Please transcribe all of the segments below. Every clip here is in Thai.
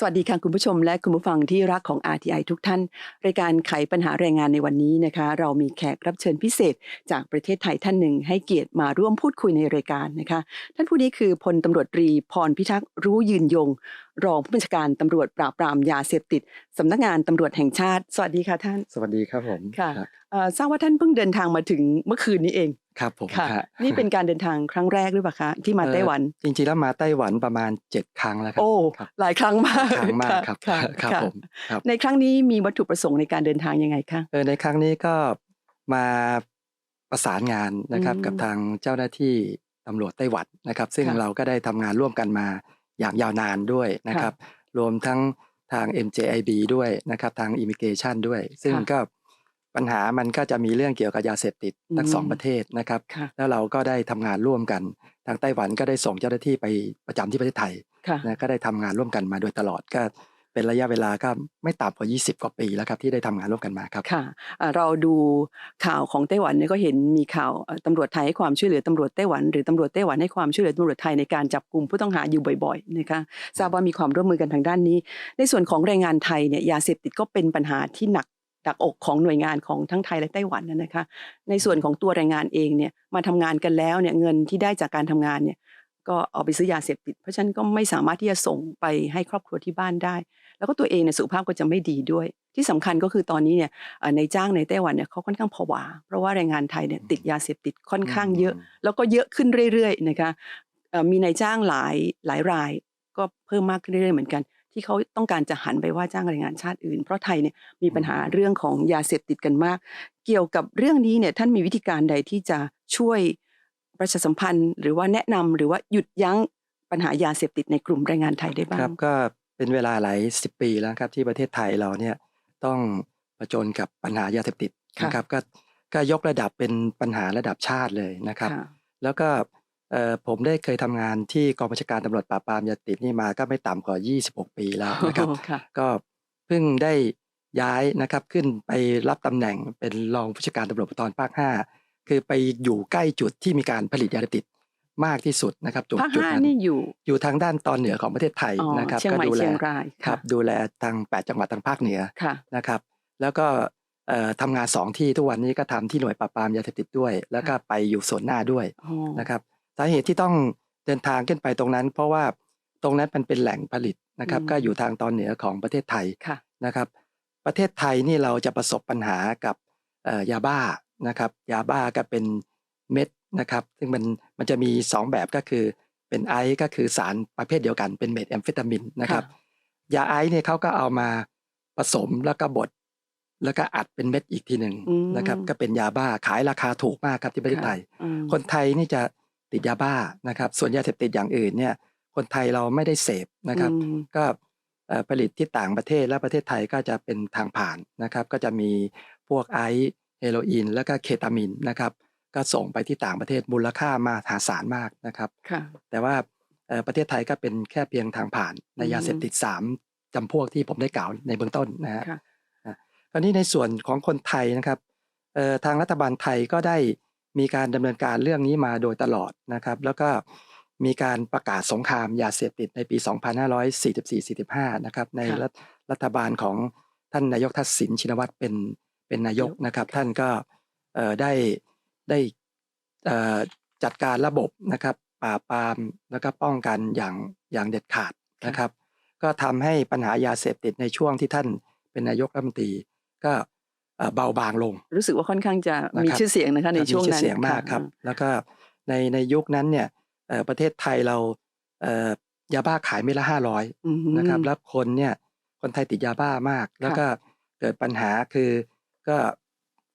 สวัสดีค่ะคุณผู้ชมและคุณผู้ฟังที่รักของ RTI ทุกท่าน รายการไขปัญหาแรงงานในวันนี้นะคะ เรามีแขกรับเชิญพิเศษ จากประเทศไทยท่านหนึ่ง ให้เกียรติมาร่วมพูดคุยในรายการนะคะ ท่านผู้นี้คือพลตำรวจตรีพรพิทักษ์รู้ยืนยง รองผู้บัญชาการตำรวจปราบปรามยาเสพติดสำนักงานตำรวจแห่งชาติ สวัสดีค่ะท่าน สวัสดีครับผมค่ะรับเอ่อทราบว่าท่านเพิ่งเดินทางมาถึงเมื่อคืนนี้เอง ครับผมค่ะฮะนี่เป็นการเดินทางครั้งแรกหรือเปล่าคะที่มาเอ่อไต้หวัน จริงๆแล้วมาไต้หวันประมาณ 7 ครั้งแล้วครัโอ้ ครับ หลายครั้งมากครั้งมากครับค่ะครับค่ะผมครับในครั้งนี้มีวัตถุประสงค์ในการเดินทางยังไงคะ เออในครั้งนี้ก็มาประสานงานนะครับอืมกับทางเจ้าหน้าที่ตำรวจไต้หวันนะครับ ซึ่งค่ะเราก็ได้ทำงานร่วมกันมาอย่างยาวนานด้วยนะครับ รวมทั้งทาง MJIB ด้วยนะครับทาง Immigration ด้วย ซึ่งค่ะ ก็ ปัญหามันก็จะมีเรื่องเกี่ยวกับยาเสพติดทั้งอืมสองประเทศนะครับค่ะแล้วเราก็ได้ทำงานร่วมกัน ทางไต้หวันก็ได้ส่งเจ้าหน้าที่ไปประจำที่ประเทศไทยค่ะนะก็ได้ทำงานร่วมกันมาโดยตลอดก็เป็นระยะเวลาก็ไม่ต่ำกว่า 20 กว่าปีแล้วครับที่ได้ทำงานร่วมกันมาครับค่ะเอ่อเราดูข่าวของไต้หวันเนี่ยก็เห็นมีข่าวเอ่อตำรวจไทยให้ความช่วยเหลือตำรวจไต้หวัน หรือตำรวจไต้หวันให้ความช่วยเหลือตำรวจไทยในการจับกลุ่มผู้ต้องหาอยู่บ่อยๆนะคะทราบว่ามีความร่วมมือกันทางด้านนี้ ในส่วนของแรงงานไทยเนี่ยยาเสพติดก็เป็นปัญหาที่หนัก ดักอกของหน่วยงานของทั้งไทยและไต้หวันนะนะคะ ในส่วนของตัวแรงงานเองเนี่ยมาทำงานกันแล้วเนี่ยเงินที่ได้จากการทำงานเนี่ยก็เอาไปซื้อยาเสพติด เพราะฉะนั้นก็ไม่สามารถที่จะส่งไปให้ครอบครัวที่บ้านได้ แล้วก็ตัวเองเนี่ยสุขภาพก็จะไม่ดีด้วย ที่สำคัญก็คือตอนนี้เนี่ยเอ่อในจ้างในไต้หวันเนี่ยเขาค่อนข้างผวา เพราะว่าแรงงานไทยเนี่ยติดยาเสพติดค่อนข้างเยอะ แล้วก็เยอะขึ้นเรื่อยๆนะคะเอ่อมีนายจ้างหลายหลายรายก็เพิ่มมากขึ้นเรื่อยๆเหมือนกัน ที่เขาต้องการจะหันไปว่าจ้างแรงงานชาติอื่น เพราะไทยเนี่ยมีปัญหาเรื่องของยาเสพติดกันมาก เกี่ยวกับเรื่องนี้เนี่ยท่านมีวิธีการใดที่จะช่วยประชาสัมพันธ์ หรือว่าแนะนำหรือว่าหยุดยั้งปัญหายาเสพติดในกลุ่มแรงงานไทยได้บ้าครังบก็เป็นเวลาหลายสิบปีแล้วครับที่ประเทศไทยเราเนี่ยต้องประจนกับปัญหายาเสพติดค่ะนะครับก็ก็ยกระดับเป็นปัญหาระดับชาติเลยนะครับค่ะแล้วก็ เอ่อผมได้เคยทำงานที่กองบัญชาการตำรวจปราบปรามยาเสพติดนี่มาก็ไม่ต่ำกว่า 26 ปีแล้วนะครับ ค่ะ ก็เพิ่งได้ย้ายนะครับขึ้นไปรับตำแหน่งเป็นรองผู้จัดการตำรวจภูธรภาค 5 คือไปอยู่ใกล้จุดที่มีการผลิตยาเสพติดมากที่สุดนะครับจุดภาคจุดห้านั้น นี่อยู่อยู่ทางด้านตอนเหนือของประเทศไทยอ๋อนะครับ เชียงใหม่ดูแลเชียงรายครัค่ะบดูแลทาง 8 จังหวัดทางภาคเหนือ ค่ะ นะครับแล้วก็เอ่อทำงานสองที่ทุกวันนี้ก็ทำที่หน่วยปราบปรามยาเสพติดด้วย แล้วก็ไปอยู่ส่วนหน้าด้วยอ๋อนะครับ สาเหตุที่ต้องเดินทางขึ้นไปตรงนั้น เพราะว่าตรงนั้นมันเป็นแหล่งผลิตนะครับ ก็อยู่ทางตอนเหนือของประเทศไทยค่ะนะครับ ประเทศไทยนี่เราจะประสบปัญหากับเอ่อยาบ้านะครับ ยาบ้าก็เป็นเม็ดนะครับ ซึ่งมันมันจะมีสองแบบก็คือเป็นไอซ์ก็คือสารประเภทเดียวกันเป็นเม็ดแอมเฟตามินนะครับ ยาไอซ์เนี่ยเขาก็เอามาผสมแล้วก็บดแล้วก็อัดเป็นเม็ดอีกทีหนึ่งอืมนะครับ ก็เป็นยาบ้าขายราคาถูกมากครับที่ประเทศไทยอืมคนไทยนี่จะ ติดยาบ้านะครับ ส่วนยาเสพติดอย่างอื่นเนี่ยคนไทยเราไม่ได้เสพนะครับอืมก็เอ่อผลิตที่ต่างประเทศและประเทศไทยก็จะเป็นทางผ่านนะครับ ก็จะมีพวกไอซ์เฮโรอีน แล้วก็เคตามีนนะครับ ก็ส่งไปที่ต่างประเทศมูลค่ามหาศาลมากนะครับค่ะแต่ว่าเอ่อประเทศไทยก็เป็นแค่เพียงทางผ่านในอืมยาเสพติดสามจำพวกที่ผมได้กล่าวในเบื้องต้นนะฮะค่ะอะคราวนี้ในส่วนของคนไทยนะครับเอ่อทางรัฐบาลไทยก็ได้ มีการดำเนินการเรื่องนี้มาโดยตลอดนะครับ แล้วก็มีการประกาศสงครามยาเสพติดในปี 2544-45 นะครับ ในค่ะรัฐรัฐบาลของท่านนายกทักษิณชินวัตรเป็นเป็นนายกนะครับ ท่านก็เอ่อได้ได้เอ่อจัดการระบบนะครับปราบปรามแล้วก็ป้องกันอย่างอย่างเด็ดขาดนะครับ ก็ทำให้ปัญหายาเสพติดในช่วงที่ท่านเป็นนายกรัฐมนตรี ก็ เอ่อเบาบางลง รู้สึกว่าค่อนข้างจะนะครับมีชื่อเสียงนะคะในครับช่วงมีชื่นั้อนเสียงมากะครับ แล้วก็ในในยุคนั้นเนี่ยเอ่อประเทศไทยเราเอ่อยาบ้าขายเม็ดละห้าร้อยอืมนะครับแล้วคนเนี่ยคนไทยติดยาบ้ามาก แล้วก็เกิดปัญหาคือก็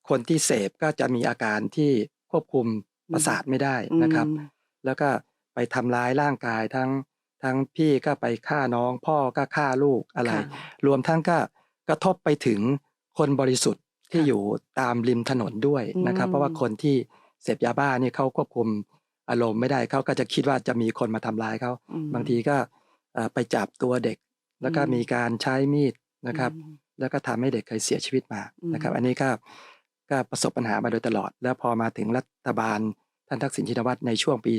คนที่เสพก็จะมีอาการที่ควบคุมประสาทไม่ได้นะครับอืมแล้วก็ไปทำร้ายร่างกายทั้งทั้งพี่ก็ไปฆ่าน้อง พ่อก็ฆ่าลูกอะไรค่ะรวมทั้งก็กระทบไปถึงคนบริสุทธิ์ ที่ค่ะอยู่ตามริมถนนด้วยนะครับอืมเพราะว่าคนที่เสพยาบ้านี่เขาควบคุมอารมณ์ไม่ได้เขาก็จะคิดว่าจะมีคนมาทำร้ายเขาอืมบางทีก็เอ่อไปจับตัวเด็ก แล้วก็อืมมีการใช้มีดนะครับอืมแล้วก็ทำให้เด็กเคยเสียชีวิตมาอืมนะครับ อันนี้ก็ก็ประสบปัญหามาโดยตลอด แล้วพอมาถึงรัฐบาลท่านทักษิณชินวัตรในช่วงปี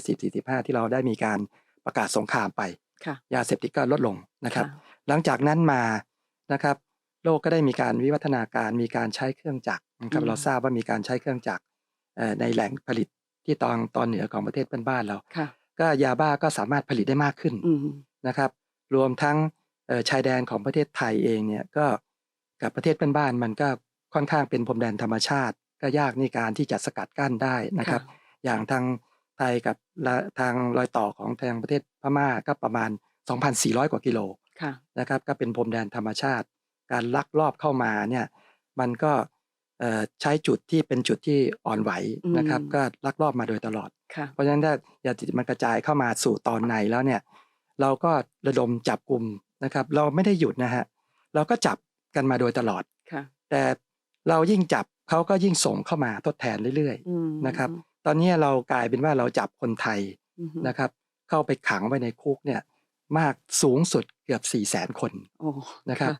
2545 ที่เราได้มีการประกาศสงครามไปค่ะยาเสพติดก็ลดลงนะครับค่ะหลังจากนั้นมานะครับ โลกก็ได้มีการวิวัฒนาการมีการใช้เครื่องจักรนะครับอืมเราทราบว่ามีการใช้เครื่องจักรเอ่อในแหล่งผลิตที่ตอนตอนเหนือของประเทศเพื่อนบ้านเราค่ะก็ยาบ้าก็สามารถผลิตได้มากขึ้นอืมนะครับ รวมทั้งเอ่อชายแดนของประเทศไทยเองเนี่ยก็กับประเทศเพื่อนบ้านมันก็ค่อนข้างเป็นพรมแดนธรรมชาติ ก็ยากในการที่จะสกัดกั้นได้นะครับ อย่างทางไทยกับละทางรอยต่อของทางประเทศพม่าก็ประมาณ 2,400 กว่ากิโลค่ะนะครับก็เป็นพรมแดนธรรมชาติ การลักลอบเข้ามาเนี่ยมันก็เอ่อใช้จุดที่เป็นจุดที่อ่อนไหวนะครับอืมก็ลักลอบมาโดยตลอดค่ะเพราะฉะนั้นถ้ายาเสพติดมันกระจายเข้ามาสู่ตอนในแล้วเนี่ย เราก็ระดมจับกลุ่มนะครับ เราไม่ได้หยุดนะฮะเราก็จับกันมาโดยตลอดค่ะแต่เรายิ่งจับเขาก็ยิ่งส่งเข้ามาทดแทนเรื่อยอืมนะครับๆตอนนี้เรากลายเป็นว่าเราจับคนไทยอืมนะครับ เข้าไปขังไว้ในคุกเนี่ย มากสูงสุดเกือบ4ี่แสนคนโอ้นะครับ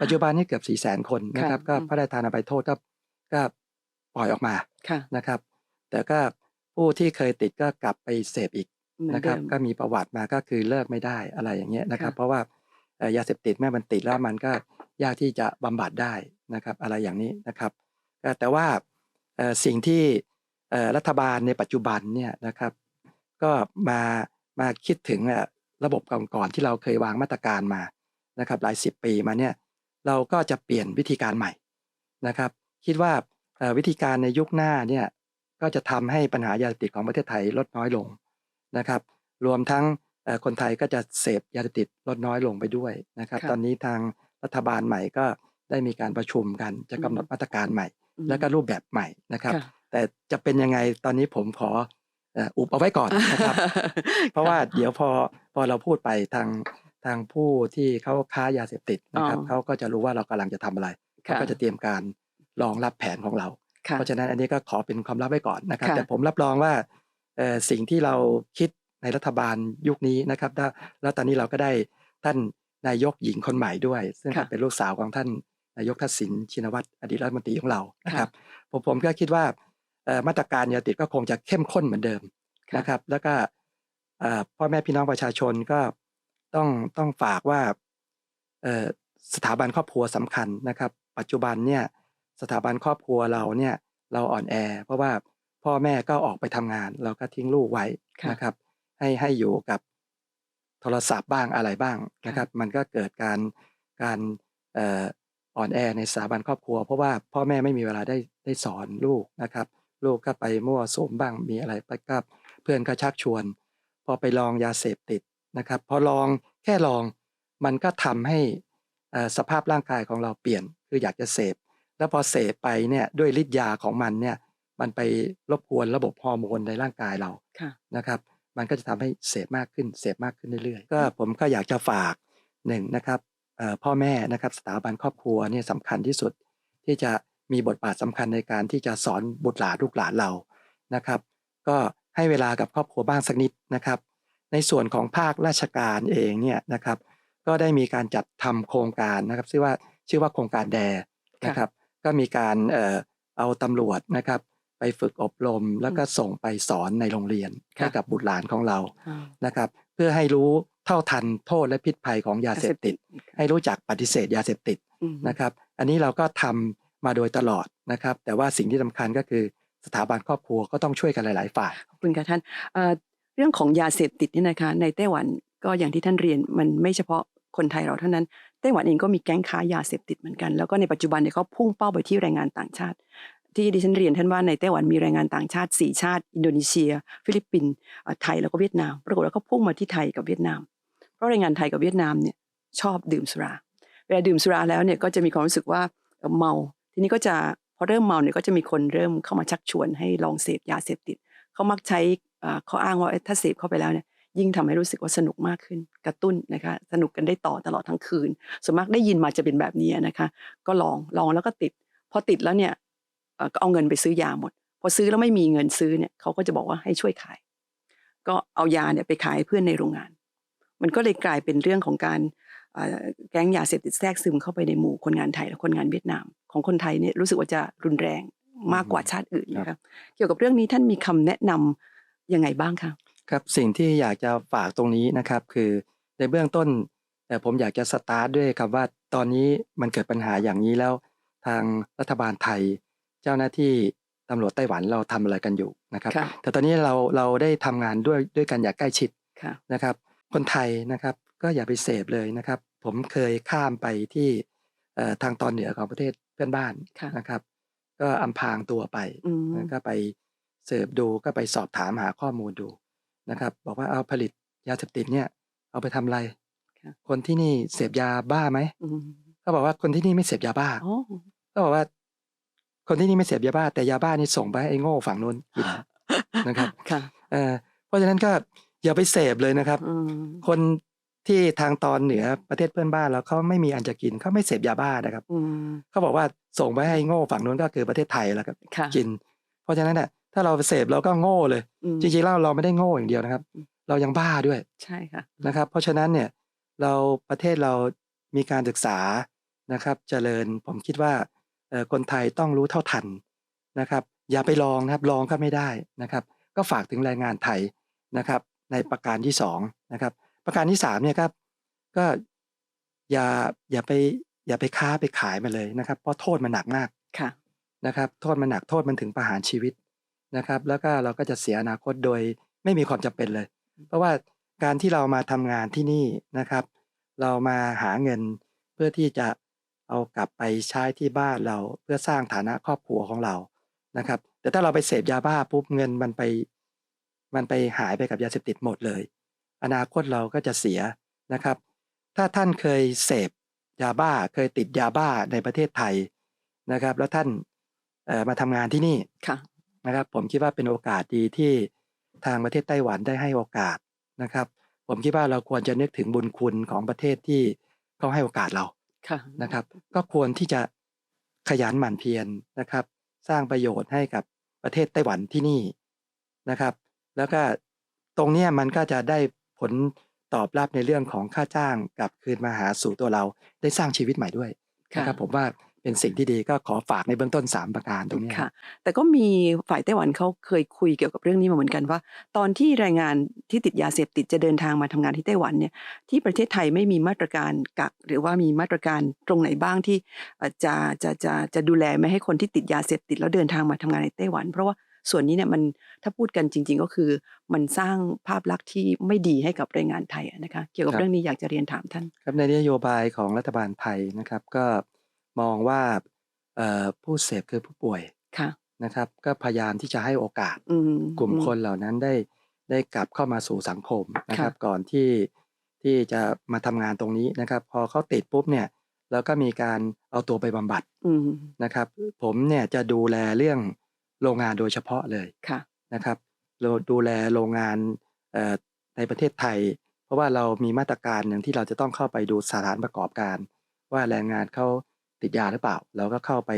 ปัจจุบันนี้เกือบ4ี่แสนคนนะครับค่ะก็อืมพระราชทานอภัยโทษก็ก็ปล่อยออกมาค่ะนะครับ แต่ก็ผู้ที่เคยติดก็กลับไปเสพอีกเหมือนนะครับเดิมก็มีประวัติมาก็คือเลิกไม่ได้อะไรอย่างเงี้ยนะครับค่ะเพราะว่าเอ่อยาเสพติดแม่มันติดแล้วมันก็ยากที่จะบำบัดได้นะครับ อะไรอย่างนี้นะครับเอ่อแต่ว่าเอ่อสิ่งที่เอ่อรัฐบาลในปัจจุบันเนี่ยนะครับ ก็มามาคิดถึงเอ่อ ระบบก่อนๆที่เราเคยวางมาตรการมานะครับหลายสิบปีมาเนี่ยเราก็จะเปลี่ยนวิธีการใหม่นะครับ คิดว่าเอ่อวิธีการในยุคหน้าเนี่ยก็จะทำให้ปัญหายาเสพติดของประเทศไทยลดน้อยลงนะครับ รวมทั้งเอ่อคนไทยก็จะเสพยาเสพติดลดน้อยลงไปด้วยนะครับค่ะตอนนี้ทางรัฐบาลใหม่ก็ได้มีการประชุมกันจะกำหนดอืมมาตรการใหม่อืมแล้วก็รูปแบบใหม่นะครับค่ะแต่จะเป็นยังไงตอนนี้ผมขอเอ่ออุบเอาไว้ก่อนนะครับ เพราะว่าเดี๋ยวพอ พอเราพูดไปทางทางผู้ที่เขาค้ายาเสพติดนะครับอ๋อเขาก็จะรู้ว่าเรากำลังจะทำอะไรค่ะเขาก็จะเตรียมการรองรับแผนของเราค่ะเพราะฉะนั้นอันนี้ก็ขอเป็นความลับไว้ก่อนนะครับค่ะแต่ผมรับรองว่าเอ่อสิ่งที่เราคิดในรัฐบาลยุคนี้นะครับแล้วแล้วตอนนี้เราก็ได้ท่านนายกหญิงคนใหม่ด้วย ซึ่งก็เป็นลูกสาวของท่านนายกทักษิณชินวัตรอดีตรัฐมนตรีของเรานะครับผมผมก็คิดว่าเอ่อมาตรการยาติดก็คงจะเข้มข้นเหมือนเดิมค่ะนะครับ แล้วก็เอ่อ พ่อแม่พี่น้องประชาชนก็ต้องต้องฝากว่าเอ่อสถาบันครอบครัวสำคัญนะครับ ปัจจุบันเนี่ยสถาบันครอบครัวเราเนี่ยเราอ่อนแอ เพราะว่าพ่อแม่ก็ออกไปทำงาน เราก็ทิ้งลูกไว้ค่ะนะครับ ให้ให้อยู่กับโทรศัพท์บ้างอะไรบ้างนะครับ มันก็เกิดการการเอ่ออ่อนแอในสถาบันครอบครัว เพราะว่าพ่อแม่ไม่มีเวลาได้ได้สอนลูกนะครับ ลูกก็ไปมั่วสุมบ้างมีอะไรไปก็เพื่อนก็ชักชวน พอไปลองยาเสพติดนะครับ พอลองแค่ลองมันก็ทำให้เอ่อสภาพร่างกายของเราเปลี่ยนคืออยากจะเสพ แล้วพอเสพไปเนี่ยด้วยฤทธิ์ยาของมันเนี่ยมันไปรบกวนระบบฮอร์โมนในร่างกายเราค่ะนะครับ มันก็จะทำให้เสพมากขึ้นเสพมากขึ้นเรื่อยๆ ก็ผมก็อยากจะฝากหนึ่งนะครับเอ่อพ่อแม่นะครับสถาบันครอบครัวเนี่ยสำคัญที่สุด ที่จะมีบทบาทสำคัญในการที่จะสอนบุตรหลานลูกหลานเรานะครับ ก็ ให้เวลากับครอบครัวบ้างสักนิดนะครับ ในส่วนของภาคราชการเองเนี่ยนะครับก็ได้มีการจัดทำโครงการนะครับชื่อว่าชื่อว่าโครงการแดนะครับ ก็มีการเอ่อเอาตำรวจนะครับ ไปฝึกอบรมแล้วก็ส่งไปสอนในโรงเรียนค่ะให้กับบุตรหลานของเราอ่านะครับ เพื่อให้รู้เท่าทันโทษและพิษภัยของยาเสพติด ให้รู้จักปฏิเสธยาเสพติดอืมนะครับ อันนี้เราก็ทำมาโดยตลอดนะครับ แต่ว่าสิ่งที่สำคัญก็คือ สถาบันครอบครัวก็ต้องช่วยกันหลาย ๆ ฝ่าย ขอบคุณค่ะท่านเอ่อเรื่องของยาเสพติดนี่นะคะในไต้หวันก็อย่างที่ท่านเรียนมันไม่เฉพาะคนไทยเราเท่านั้นไต้หวันเองก็มีแก๊งค้ายาเสพติดเหมือนกัน แล้วก็ในปัจจุบันเนี่ยเขาพุ่งเป้าไปที่แรงงานต่างชาติ ที่ดิฉันเรียนท่านว่าในไต้หวันมีแรงงานต่างชาติสี่ชาติ อินโดนีเซีย ฟิลิปปินส์ไทยแล้วก็เวียดนามปรากฏว่าเขาพุ่งมาที่ไทยกับเวียดนาม เพราะแรงงานไทยกับเวียดนามเนี่ยชอบดื่มสุราเวลาดื่มสุราแล้วเนี่ยก็จะมีความรู้สึกว่าเมาทีนี้ก็จะ พอเริ่มเมาเนี่ยก็จะมีคนเริ่มเข้ามาชักชวนให้ลองเสพยาเสพติด เขามักใช้เข้ออ้างว่าถ้าเสพเข้าไปแล้วเนี่ยยิ่งทำให้รู้สึกว่าสนุกมากขึ้นกระตุ้นนะคะสนุกกันได้ต่อตลอดทั้งคืนส่วนมากได้ยินมาจะเป็นแบบนี้นะคะ ก็ลองลองแล้วก็ติด พอติดแล้วเนี่ยเอ่อก็เอาเงินไปซื้อยาหมด พอซื้อแล้วไม่มีเงินซื้อเนี่ยเขาก็จะบอกว่าให้ช่วยขาย ก็เอายาเนี่ยไปขายเพื่อนในโรงงาน มันก็เลยกลายเป็นเรื่องของการ แก๊งยาเสพติดแทรกซึมเข้าไปในหมู่คนงานไทยและคนงานเวียดนาม ของคนไทยเนี่ยรู้สึกว่าจะรุนแรงมากกว่าชาติอื่นนะคะเกี่ยวกับเรื่องนี้ท่านมีคำแนะนำยังไงบ้างคะครับสิ่งที่อยากจะฝากตรงนี้นะครับ คือในเบื้องต้นแต่ผมอยากจะสตาร์ทด้วยคำว่าตอนนี้มันเกิดปัญหาอย่างนี้แล้ว ทางรัฐบาลไทย เจ้าหน้าที่ตำรวจไต้หวันเราทำอะไรกันอยู่นะครับค่ะแต่ตอนนี้เราเราได้ทำงานด้วยด้วยกันอย่างใกล้ชิดค่ะนะครับ คนไทยนะครับก็อย่าไปเสพเลยนะครับ ผมเคยข้ามไปที่เอ่อทางตอนเหนือของประเทศเพื่อนบ้านค่ะนะครับ ก็อำพรางตัวไปอืมแล้วก็ไปเสิร์ฟดูก็ไปสอบถามหาข้อมูลดูนะครับ บอกว่าเอาผลิตยาเสพติดเนี่ย เอาไปทำอะไรค่ะคนที่นี่เสพยาบ้าไหมอืมก็บอกว่าคนที่นี่ไม่เสพยาบ้าอ๋อก็บอกว่า คนที่นี่ไม่เสพยาบ้า แต่ยาบ้านี่ส่งไปให้ไอ้โง่ฝั่งนู้นกินนะครับค่ะเออเพราะฉะนั้นก็ อย่าไปเสพเลยนะครับอืมคนที่ทางตอนเหนือประเทศเพื่อนบ้านแล้วเขาไม่มีอันจะกินเขาไม่เสพยาบ้านะครับอืมเขาบอกว่าส่งไปให้โง่ฝั่งนู้นก็คือประเทศไทยแล้วครับค่ะกิน เพราะฉะนั้นเนี่ยถ้าเราเสพเราก็โง่เลยอืมจริงๆแล้วเราไม่ได้โง่อย่างเดียวนะครับอืมเรายังบ้าด้วยใช่ค่ะนะครับ เพราะฉะนั้นเนี่ยเราประเทศเรามีการศึกษานะครับ เจริญผมคิดว่าเอ่อคนไทยต้องรู้เท่าทันนะครับ อย่าไปลองนะครับลองก็ไม่ได้นะครับ ก็ฝากถึงแรงงานไทยนะครับ ในประการที่สองนะครับประการที่สามเนี่ยครับก็อย่าอย่าไปอย่าไปค้าไปขายมาเลยนะครับ เพราะโทษมันหนักมากค่ะนะครับโทษมันหนักโทษมันถึงประหารชีวิตนะครับ แล้วก็เราก็จะเสียอนาคตโดยไม่มีความจำเป็นเลย เพราะว่าการที่เรามาทำงานที่นี่นะครับ เรามาหาเงินเพื่อที่จะเอากลับไปใช้ที่บ้านเราเพื่อสร้างฐานะครอบครัวของเรานะครับ แต่ถ้าเราไปเสพยาบ้าปุ๊บเงินมันไป มันไปหายไปกับยาเสพติดหมดเลย อนาคตเราก็จะเสียนะครับ ถ้าท่านเคยเสพยาบ้าเคยติดยาบ้าในประเทศไทยนะครับ แล้วท่านเอ่อมาทำงานที่นี่ค่ะนะครับ ผมคิดว่าเป็นโอกาสดีที่ทางประเทศไต้หวันได้ให้โอกาสนะครับ ผมคิดว่าเราควรจะนึกถึงบุญคุณของประเทศที่เขาให้โอกาสเราค่ะนะครับ ก็ควรที่จะขยันหมั่นเพียรนะครับ สร้างประโยชน์ให้กับประเทศไต้หวันที่นี่นะครับ แล้วก็ตรงเนี้ยมันก็จะได้ผลตอบรับในเรื่องของค่าจ้างกลับคืนมาหาสู่ตัวเราได้สร้างชีวิตใหม่ด้วยค่ะนะครับผมว่าเป็นสิ่งที่ดีก็ขอฝากในเบื้องต้น 3 ประการตรงเนี้ยค่ะ แต่ก็มีฝ่ายไต้หวันเขาเคยคุยเกี่ยวกับเรื่องนี้มาเหมือนกันว่า ตอนที่แรงงานที่ติดยาเสพติดจะเดินทางมาทำงานที่ไต้หวันเนี่ยที่ประเทศไทยไม่มีมาตรการกักหรือว่ามีมาตรการตรงไหนบ้างที่เอ่อจะจะจะจะดูแลไม่ให้คนที่ติดยาเสพติดแล้วเดินทางมาทำงานในไต้หวัน เพราะว่า ส่วนนี้เนี่ยมันถ้าพูดกันจริง ๆ ก็คือมันสร้างภาพลักษณ์ที่ไม่ดีให้กับแรงงานไทยอะนะคะเกี่ยวกับครับเรื่องนี้อยากจะเรียนถามท่านครับในนโยบายของรัฐบาลไทยนะครับ ก็มองว่าเอ่อผู้เสพคือผู้ป่วยค่ะนะครับ ก็พยายามที่จะให้โอกาสอืมกลุ่มอืคนเหล่านั้นได้ได้กลับเข้ามาสู่สังคมนะครับ ก่อนที่ที่จะมาทำงานตรงนี้นะครับ พอเขาติดปุ๊บเนี่ยเราก็มีการเอาตัวไปบำบัดอืมนะครับ ผมเนี่ยจะดูแลเรื่อง โรงงานโดยเฉพาะเลยค่ะนะครับเราดูแลโรงงานเอ่อในประเทศไทย เพราะว่าเรามีมาตรการหนึ่งที่เราจะต้องเข้าไปดูสถานประกอบการ ว่าแรงงานเขาติดยาหรือเปล่า เราก็เข้าไป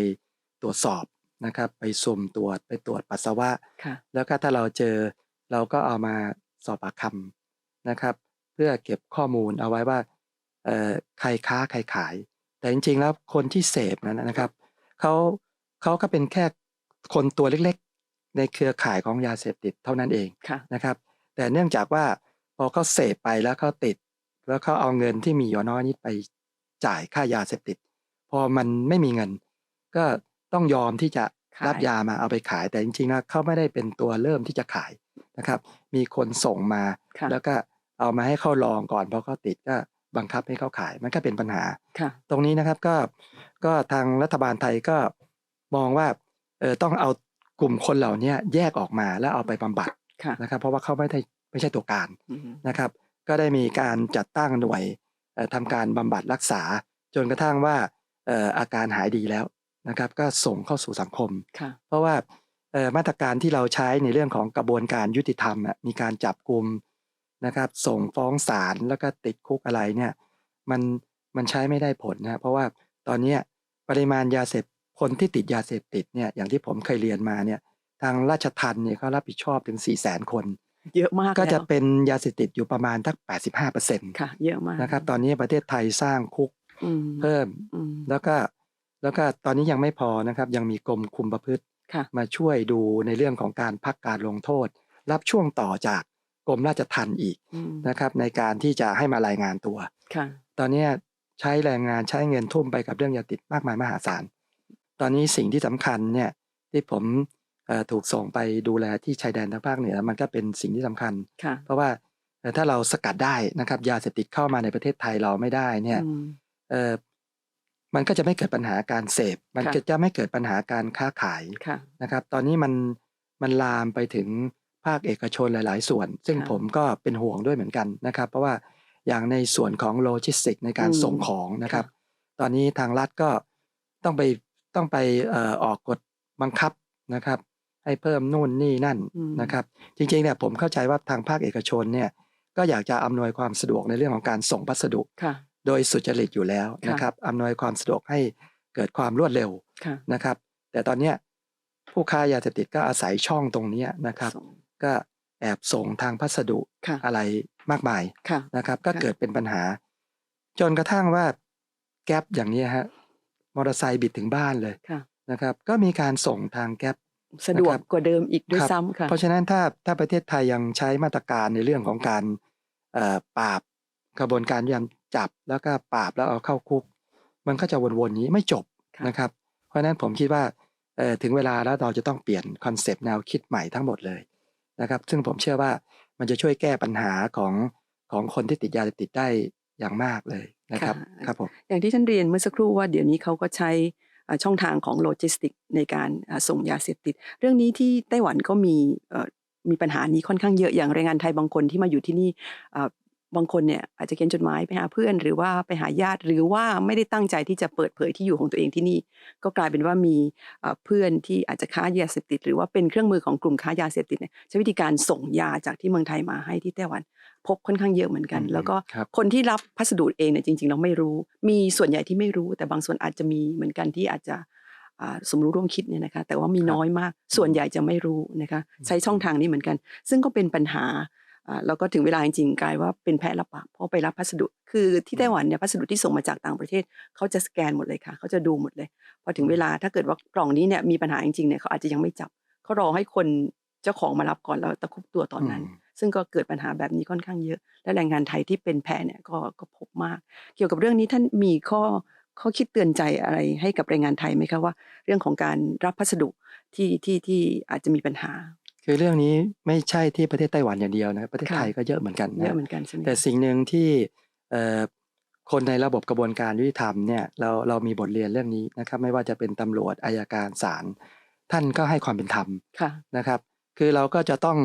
ตรวจสอบนะครับไปสุ่มตรวจไปตรวจปัสสาวะค่ะแล้วก็ถ้าเราเจอเราก็เอามาสอบปากคำนะครับ เพื่อเก็บข้อมูลเอาไว้ว่าเอ่อใครค้าใครขาย แต่จริงๆแล้วคนที่เสพนั้นนะครับเขาเขาก็เป็นแค่ คนตัวเล็กๆ ในเครือข่ายของยาเสพติดเท่านั้นเองค่ะนะครับ แต่เนื่องจากว่าพอเขาเสพไปแล้วเขาติด แล้วเขาเอาเงินที่มีอยู่น้อยนิดไปจ่ายค่ายาเสพติด พอมันไม่มีเงิน ก็ต้องยอมที่จะขายรับยามาเอาไปขาย แต่จริงๆแล้วเขาไม่ได้เป็นตัวเริ่มที่จะขายนะครับ มีคนส่งมาค่ะแล้วก็เอามาให้เขาลองก่อนพอเขาติดก็บังคับให้เขาขายมันก็เป็นปัญหาค่ะตรงนี้นะครับก็ก็ทางรัฐบาลไทยก็มองว่า เออต้องเอากลุ่มคนเหล่านี้แยกออกมาแล้วเอาไปบำบัดค่ะนะครับเพราะว่าเขาไม่ได้ไม่ใช่ตัวการอืมนะครับ ก็ได้มีการจัดตั้งหน่วยเอ่อทำการบำบัดรักษา จนกระทั่งว่าเอ่ออาการหายดีแล้วนะครับ ก็ส่งเข้าสู่สังคมค่ะเพราะว่าเอ่อมาตรการที่เราใช้ในเรื่องของกระบวนการยุติธรรมอะมีการจับกลุ่มนะครับ ส่งฟ้องศาลแล้วก็ติดคุกอะไรเนี่ยมันมันใช้ไม่ได้ผลนะเพราะว่าตอนเนี้ยปริมาณยาเสพ คนที่ติดยาเสพติดเนี่ยอย่างที่ผมเคยเรียนมาเนี่ยทางราชทัณฑ์เนี่ยเขารับผิดชอบถึง4 0 0 0 0 0คน เยอะมากก็จะแล้วเป็นยาเสพติดอยู่ประมาณทัก 85เปอร์เซ็นต์ค่ะเยอะมากนะครับตอนนี้ประเทศไทยสร้างคุกอืมเพิ่มอืมแล้วก็แล้วก็ตอนนี้ยังไม่พอนะครับยังมีกรมคุมประพฤติค่ะมาช่วยดูในเรื่องของการพักการลงโทษ รับช่วงต่อจากกรมราชทัณฑ์อีกอืมนะครับ ในการที่จะให้มารายงานตัวค่ะตอนเนี้ยใช้แรงงานใช้เงินทุ่มไปกับเรื่องยาติดมากมายมหาศาล ตอนนี้สิ่งที่สำคัญเนี่ยที่ผมเอ่อถูกส่งไปดูแลที่ชายแดนทางภาคเหนือมันก็เป็นสิ่งที่สำคัญค่ะเพราะว่าเอ่อถ้าเราสกัดได้นะครับยาเสพติดเข้ามาในประเทศไทยเราไม่ได้เนี่ยอืมเออมันก็จะไม่เกิดปัญหาการเสพ มันค่ะก็จะไม่เกิดปัญหาการค้าขายค่ะนะครับ ตอนนี้มันมันลามไปถึงภาคเอกชนหลาย ๆ ส่วน ซึ่งค่ะผมก็เป็นห่วงด้วยเหมือนกันนะครับ เพราะว่าอย่างในส่วนของโลจิสติกในการอืมส่งของนะครับค่ะตอนนี้ทางรัฐก็ต้องไป ต้องไปเอ่อออกกฎบังคับนะครับ ให้เพิ่มนู่นนี่นั่นอืมนะครับ จริงๆเนี่ยผมเข้าใจว่าทางภาคเอกชนเนี่ยก็อยากจะอำนวยความสะดวกในเรื่องของการส่งพัสดุค่ะโดยสุจริตอยู่แล้วค่ะนะครับอำนวยความสะดวกให้เกิดความรวดเร็วค่ะนะครับ แต่ตอนเนี้ยผู้ค้ายาเสพติดก็อาศัยช่องตรงเนี้ยนะครับส่งก็แอบส่งทางพัสดุค่ะอะไรมากมายค่ะนะครับ ก็ค่ะเกิดเป็นปัญหา จนกระทั่งว่าแก๊ปอย่างนี้ยฮะ มอเตอร์ไซค์บิดถึงบ้านเลยค่ะ นะครับ ก็มีการส่งทางแก๊ป สะดวกนะครับ กว่าเดิมอีกด้วยครับซ้ำค่ะ เพราะฉะนั้นถ้าถ้าประเทศไทยยังใช้มาตรการในเรื่องของการเอ่อปราบกระบวนการยามจับแล้วก็ปราบแล้วเอาเข้าคุก มันก็จะวนๆนี้ไม่จบค่ะ นะครับ เพราะฉะนั้นผมคิดว่าเอ่อถึงเวลาแล้วเราจะต้องเปลี่ยนคอนเซปต์แนวคิดใหม่ทั้งหมดเลยนะครับ ซึ่งผมเชื่อว่ามันจะช่วยแก้ปัญหาของของคนที่ติดยาเสพติดได้ อย่างมากเลยนะครับค่ะครับผมอย่างที่ท่านเรียนเมื่อสักครู่ว่าเดี๋ยวนี้เขาก็ใช้อ่าช่องทางของโลจิสติกในการอ่าส่งยาเสพติด เรื่องนี้ที่ไต้หวันก็มีเอ่อมีปัญหานี้ค่อนข้างเยอะอย่างแรงงานไทยบางคนที่มาอยู่ที่นี่อ่าบางคนเนี่ยอาจจะเขียนจดหมายไปหาเพื่อน หรือว่าไปหาญาติหรือว่าไม่ได้ตั้งใจที่จะเปิดเผยที่อยู่ของตัวเองที่นี่ ก็กลายเป็นว่ามีเอ่อเพื่อนที่อาจจะค้ายาเสพติด หรือว่าเป็นเครื่องมือของกลุ่มค้ายาเสพติดเนี่ยใช้วิธีการส่งยาจากที่เมืองไทยมาให้ที่ไต้หวัน พบค่อนข้างเยอะเหมือนกันอืมแล้วก็ครับคนที่รับพัสดุเองเนี่ยจริง ๆ เราไม่รู้ มีส่วนใหญ่ที่ไม่รู้ แต่บางส่วนอาจจะมีเหมือนกันที่อาจจะอ่าสมรู้ร่วมคิดเนี่ยนะคะแต่ว่ามีครับน้อยมากส่วนใหญ่จะไม่รู้นะคะใช้ช่องทางนี้เหมือนกัน ซึ่งก็เป็นปัญหาอ่าแล้วก็ถึงเวลาจริงๆกลายว่าเป็นแพ้รับบาปเพราะไปรับพัสดุ คือที่ไต้หวันเนี่ยพัสดุที่ส่งมาจากต่างประเทศเขาจะสแกนหมดเลยค่ะเขาจะดูหมดเลยพอถึงเวลาถ้าเกิดว่ากล่องนี้เนี่ยมีปัญหาจริงๆเนี่ยเขาอาจจะยังไม่จับเขารอให้คนเจ้าของมารับก่อนแล้วตะครุบตัวตอนนั้นอืม ซึ่งก็เกิดปัญหาแบบนี้ค่อนข้างเยอะ และแรงงานไทยที่เป็นแพะเนี่ยก็ก็พบมาก เกี่ยวกับเรื่องนี้ท่านมีข้อข้อคิดเตือนใจอะไรให้กับแรงงานไทยไหมคะว่า เรื่องของการรับพัสดุที่ที่ที่อาจจะมีปัญหา คือเรื่องนี้ไม่ใช่ที่ประเทศไต้หวันอย่างเดียวนะครับประเทศค่ะไทยก็เยอะเหมือนกันเยอะนะเหมือนกันใช่ไหมแต่สิ่งหนึ่งที่เอ่อคนในระบบกระบวนการยุติธรรมเนี่ยเราเรามีบทเรียนเรื่องนี้นะครับไม่ว่าจะเป็นตำรวจอายการศาลท่านก็ให้ความเป็นธรรมค่ะนะครับ คือเราก็จะต้อง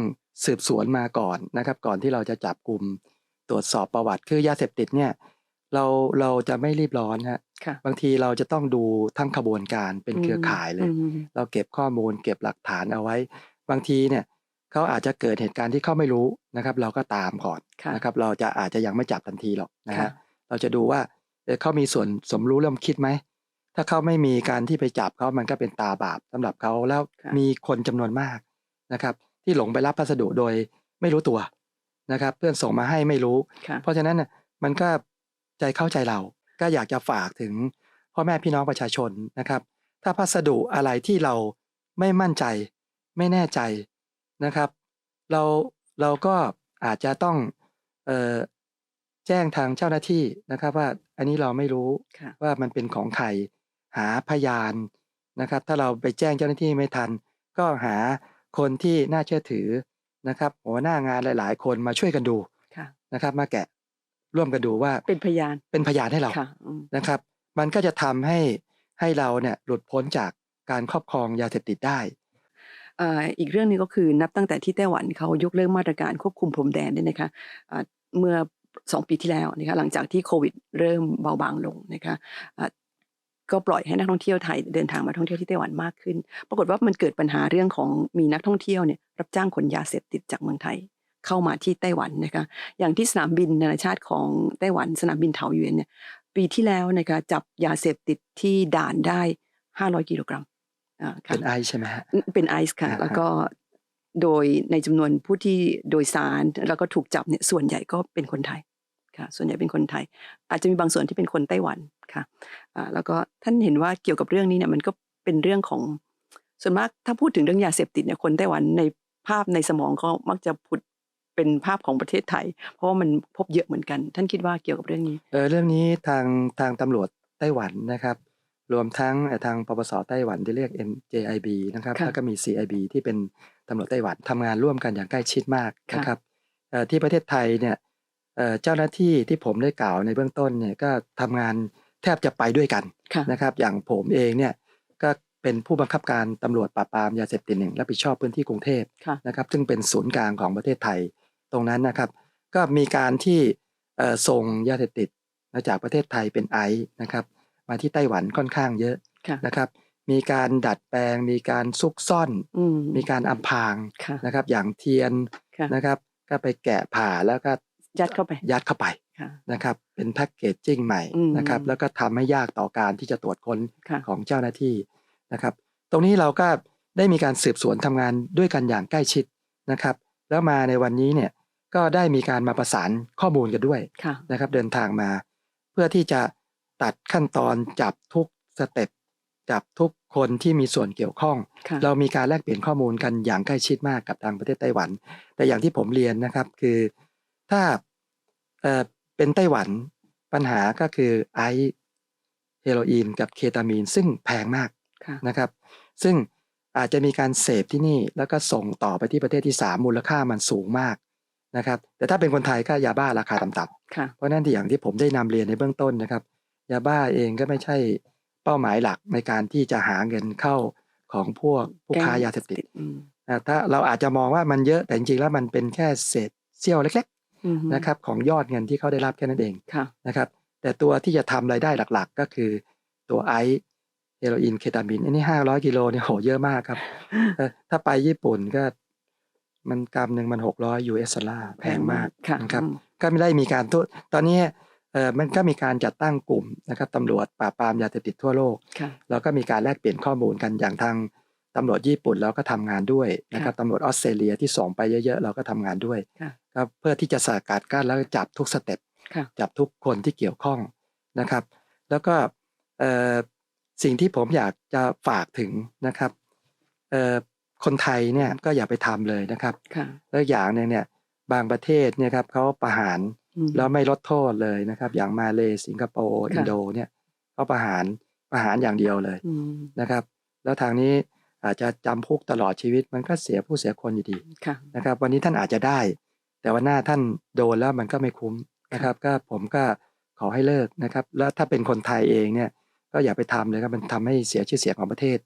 สืบสวนมาก่อนนะครับ ก่อนที่เราจะจับกลุ่มตรวจสอบประวัติคือยาเสพติดเนี่ยเราเราจะไม่รีบร้อนฮะค่ะบางทีเราจะต้องดูทั้งขบวนการเป็นเครือข่ายเลยอืมเราเก็บข้อมูล เก็บหลักฐานเอาไว้ บางทีเนี่ยเขาอาจจะเกิดเหตุการณ์ที่เขาไม่รู้นะครับ เราก็ตามก่อนค่ะนะครับ เราจะอาจจะยังไม่จับทันทีหรอกนะค่ะฮะเราจะดูว่าเอ่อเขามีส่วนสมรู้ร่วมคิดไหมถ้าเขาไม่มีการที่ไปจับเขามันก็เป็นตาบาปสำหรับเขาแล้วค่ะมีคนจำนวนมากนะครับ ที่หลงไปรับพัสดุโดยไม่รู้ตัวนะครับ เพื่อนส่งมาให้ไม่รู้ค่ะเพราะฉะนั้นน่ะมันก็ใจเข้าใจเราก็อยากจะฝากถึงพ่อแม่พี่น้องประชาชนนะครับ ถ้าพัสดุอะไรที่เราไม่มั่นใจ ไม่แน่ใจนะครับ เราเราก็อาจจะต้องเอ่อแจ้งทางเจ้าหน้าที่นะครับ ว่าอันนี้เราไม่รู้ค่ะว่ามันเป็นของใครหาพยานนะครับ ถ้าเราไปแจ้งเจ้าหน้าที่ไม่ทัน ก็หา คนที่น่าเชื่อถือนะครับหัวหน้างานหลาย ๆ คนมาช่วยกันดูค่ะนะครับ มาแกะร่วมกันดูว่าเป็นพยานเป็นพยานให้เราค่ะอืมนะครับ มันก็จะทำให้ให้เราเนี่ยหลุดพ้นจากการครอบครองยาเสพติดได้เอ่ออีกเรื่องหนึงก็คือนับตั้งแต่ที่ไต้หวันเขายกเลิกมาตรการควบคุมพรมแดนเนี่ยนะคะอ่าเมื่อสองปีที่แล้วนะคะหลังจากที่โควิดเริ่มเบาบางลงนะคะอ่า ก็ปล่อยให้นักท่องเที่ยวไทยเดินทางมาท่องเที่ยวที่ไต้หวันมากขึ้น ปรากฏว่ามันเกิดปัญหาเรื่องของมีนักท่องเที่ยวเนี่ยรับจ้างขนยาเสพติดจากเมืองไทยเข้ามาที่ไต้หวันนะคะอย่างที่สนามบินนานาชาติของไต้หวันสนามบินเถาหยวนเนี่ยปีที่แล้วนะคะจับยาเสพติดที่ด่านได้ 500 กิโลกรัมอ่าค่ะเป็นไอซ์ใช่ไหมฮะเป็นไอซ์ค่ะอ่าฮะแล้วก็โดยในจำนวนผู้ที่โดยสารแล้วก็ถูกจับเนี่ยส่วนใหญ่ก็เป็นคนไทย ค่ะส่วนใหญ่เป็นคนไทย อาจจะมีบางส่วนที่เป็นคนไต้หวันค่ะอ่าแล้วก็ท่านเห็นว่าเกี่ยวกับเรื่องนี้เนี่ยมันก็เป็นเรื่องของส่วนมากถ้าพูดถึงเรื่องยาเสพติดเนี่ยคนไต้หวันในภาพในสมองก็มักจะผุดเป็นภาพของประเทศไทย เพราะว่ามันพบเยอะเหมือนกัน ท่านคิดว่าเกี่ยวกับเรื่องนี้เออเรื่องนี้ทางทางตำรวจไต้หวันนะครับ รวมทั้งเอ่อทางปปสไต้หวันที่เรียก NJIB นะครับค่ะแล้วก็มี CIB ที่เป็นตำรวจไต้หวันทำงานร่วมกันอย่างใกล้ชิดมากค่ะนะครับเอ่อที่ประเทศไทยเนี่ย เอ่อเจ้าหน้าที่ที่ผมได้กล่าวในเบื้องต้นเนี่ยก็ทำงานแทบจะไปด้วยกันค่ะนะครับ อย่างผมเองเนี่ยก็เป็นผู้บังคับการตำรวจปราบปรามยาเสพติดหนึ่งรับผิดชอบพื้นที่กรุงเทพค่ะนะครับ ซึ่งเป็นศูนย์กลางของประเทศไทยตรงนั้นนะครับ ก็มีการที่เอ่อส่งยาเสพติดมาจากประเทศไทยเป็นไอซ์นะครับ มาที่ไต้หวันค่อนข้างเยอะค่ะนะครับ มีการดัดแปลง มีการซุกซ่อนอืมมีการอำพรางค่ะนะครับ อย่างเทียนค่ะนะครับ ก็ไปแกะผ่าแล้วก็ ยัดเข้าไปยัดเข้าไปค่ะนะครับเป็นแพ็กเกจจิ้งใหม่อืมนะครับแล้วก็ทำให้ยากต่อการที่จะตรวจค้นค่ะของเจ้าหน้าที่นะครับ ตรงนี้เราก็ได้มีการสืบสวนทำงานด้วยกันอย่างใกล้ชิดนะครับ แล้วมาในวันนี้เนี่ยก็ได้มีการมาประสานข้อมูลกันด้วยค่ะนะครับ เดินทางมา เพื่อที่จะตัดขั้นตอนจับทุกสเต็ปจับทุกคนที่มีส่วนเกี่ยวข้องค่ะเรามีการแลกเปลี่ยนข้อมูลกันอย่างใกล้ชิดมากกับทางประเทศไต้หวัน แต่อย่างที่ผมเรียนนะครับคือ ถ้าเอ่อเป็นไต้หวันปัญหาก็คือไอซ์เฮโรอีนกับเคตามีน ซึ่งแพงมากค่ะนะครับ ซึ่งอาจจะมีการเสพที่นี่แล้วก็ส่งต่อไปที่ประเทศที่สามมูลค่ามันสูงมากนะครับ แต่ถ้าเป็นคนไทยก็ยาบ้าราคาต่ำๆค่ะเพราะฉะนั้นที่อย่างที่ผมได้นำเรียนในเบื้องต้นนะครับ ยาบ้าเองก็ไม่ใช่เป้าหมายหลักในการที่จะหาเงินเข้าของพวกผู้ค้ายาเสพติด อืมนะถ้าเราอาจจะมองว่ามันเยอะแต่จริงๆแล้วมันเป็นแค่เศษเสี้ยวเล็กอืมๆ นะครับของยอดเงินที่เขาได้รับแค่นั้นเองค่ะนะครับแต่ตัวที่จะทำรายได้หลักๆ ก็คือตัวไอซ์เฮโรอีนเคตามีนอันนี้ห้าร้อยกิโลเนี่ยโหเยอะมากครับเอ่อถ้าไปญี่ปุ่นก็มันกรัมหนึ่งมันหกร้อยยูเอสดอลลาร์แพงมากค่ะนะครับอืมก็ไม่ได้มีการทุตอนนี้เอ่อมันก็มีการจัดตั้งกลุ่มนะครับตำรวจปราบปรามยาเสพติดทั่วโลกค่ะแล้วก็มีการแลกเปลี่ยนข้อมูลกันอย่างทางตำรวจญี่ปุ่นเราก็ทำงานด้วยนะครับตำรวจออสเตรเลียที่ส่งไปเยอะๆ เราก็ทำงานด้วย ค่ะก็เพื่อที่จะสกัดกั้นแล้วก็จับทุกสเต็ปค่ะจับทุกคนที่เกี่ยวข้องนะครับ แล้วก็เอ่อสิ่งที่ผมอยากจะฝากถึงนะครับเอ่อคนไทยเนี่ยก็อย่าไปทำเลยนะครับค่ะแล้วอย่างหนึงเนี่ยบางประเทศเนี่ยครับเขาประหารอืมแล้วไม่ลดโทษเลยนะครับ อย่างมาเลสิงคโปร์ค่ะอินโดเนี่ยเขาประหารประหารอย่างเดียวเลยอืมนะครับ แล้วทางนี้อาจจะจำคุกตลอดชีวิตมันก็เสียผู้เสียคนอยู่ดีค่ะนะครับ วันนี้ท่านอาจจะได้ แต่วันหน้าท่านโดนแล้วมันก็ไม่คุ้มนะครับก็ผมก็ขอให้เลิกนะครับ แล้วถ้าเป็นคนไทยเองเนี่ยก็อย่าไปทำเลยครับมันทำให้เสียชื่อเสียงของประเทศ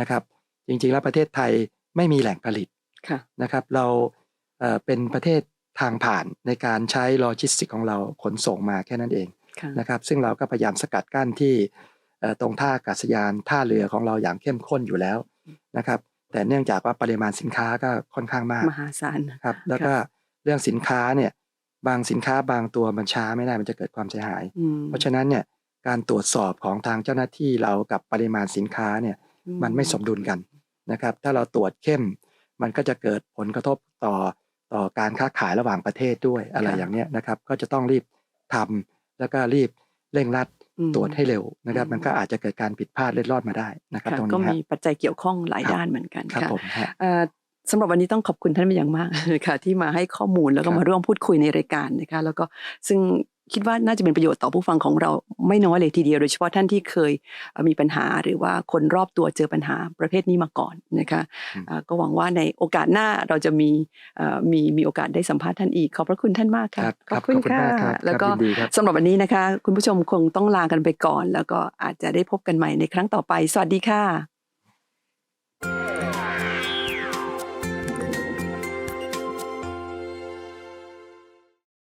นะครับ จริงๆแล้วประเทศไทยไม่มีแหล่งผลิตค่ะนะครับ เราเอ่อเป็นประเทศทางผ่านในการใช้โลจิสติกของเราขนส่งมาแค่นั้นเองค่ะนะครับซึ่งเราก็พยายามสกัดกั้นที่เอ่อตรงท่าอากาศยานท่าเรือของเราอย่างเข้มข้นอยู่แล้วนะครับ แต่เนื่องจากว่าปริมาณสินค้าก็ค่อนข้างมากมหาศาลครับแล้วก็ เรื่องสินค้าเนี่ยบางสินค้าบางตัวมันช้าไม่ได้มันจะเกิดความเสียหายอืมเพราะฉะนั้นเนี่ยการตรวจสอบของทางเจ้าหน้าที่เรากับปริมาณสินค้าเนี่ยมันไม่สมดุลกันนะครับ ถ้าเราตรวจเข้ม มันก็จะเกิดผลกระทบต่อต่อการค้าขายระหว่างประเทศด้วยอะไรค่ะอย่างเนี้ยนะครับ ก็จะต้องรีบทำแล้วก็รีบเร่งรัดอืมตรวจให้เร็วนะครับอืมมันก็อาจจะเกิดการผิดพลาดเล็ดรอดมาได้นะครับค่ะตรงก็นี้ครัมีบปัจจัยเกี่ยวข้องหลายครับด้านเหมือนกันครับค่ะผมฮะเอ่อ สำหรับวันนี้ต้องขอบคุณท่านเป็นอย่างมากเลยค่ะที่มาให้ข้อมูลแล้วก็ครับมาร่วมพูดคุยในรายการนะคะแล้วก็ซึ่งคิดว่าน่าจะเป็นประโยชน์ต่อผู้ฟังของเราไม่น้อยเลยทีเดียวโดยเฉพาะท่านที่เคยเอ่อมีปัญหาหรือว่าคนรอบตัวเจอปัญหาประเภทนี้มาก่อนนะคะอืมอ่าก็หวังว่าในโอกาสหน้าเราจะมีเอ่อมีมีโอกาสได้สัมภาษณ์ท่านอีกขอบพระคุณท่านมากคค่ะรับขอบคุณขอบคุณค่ะมากครับแล้วก็ครับยินดีครับสำหรับวันนี้นะคะ คุณผู้ชมคงต้องลากันไปก่อน แล้วก็อาจจะได้พบกันใหม่ในครั้งต่อไป สวัสดีค่ะ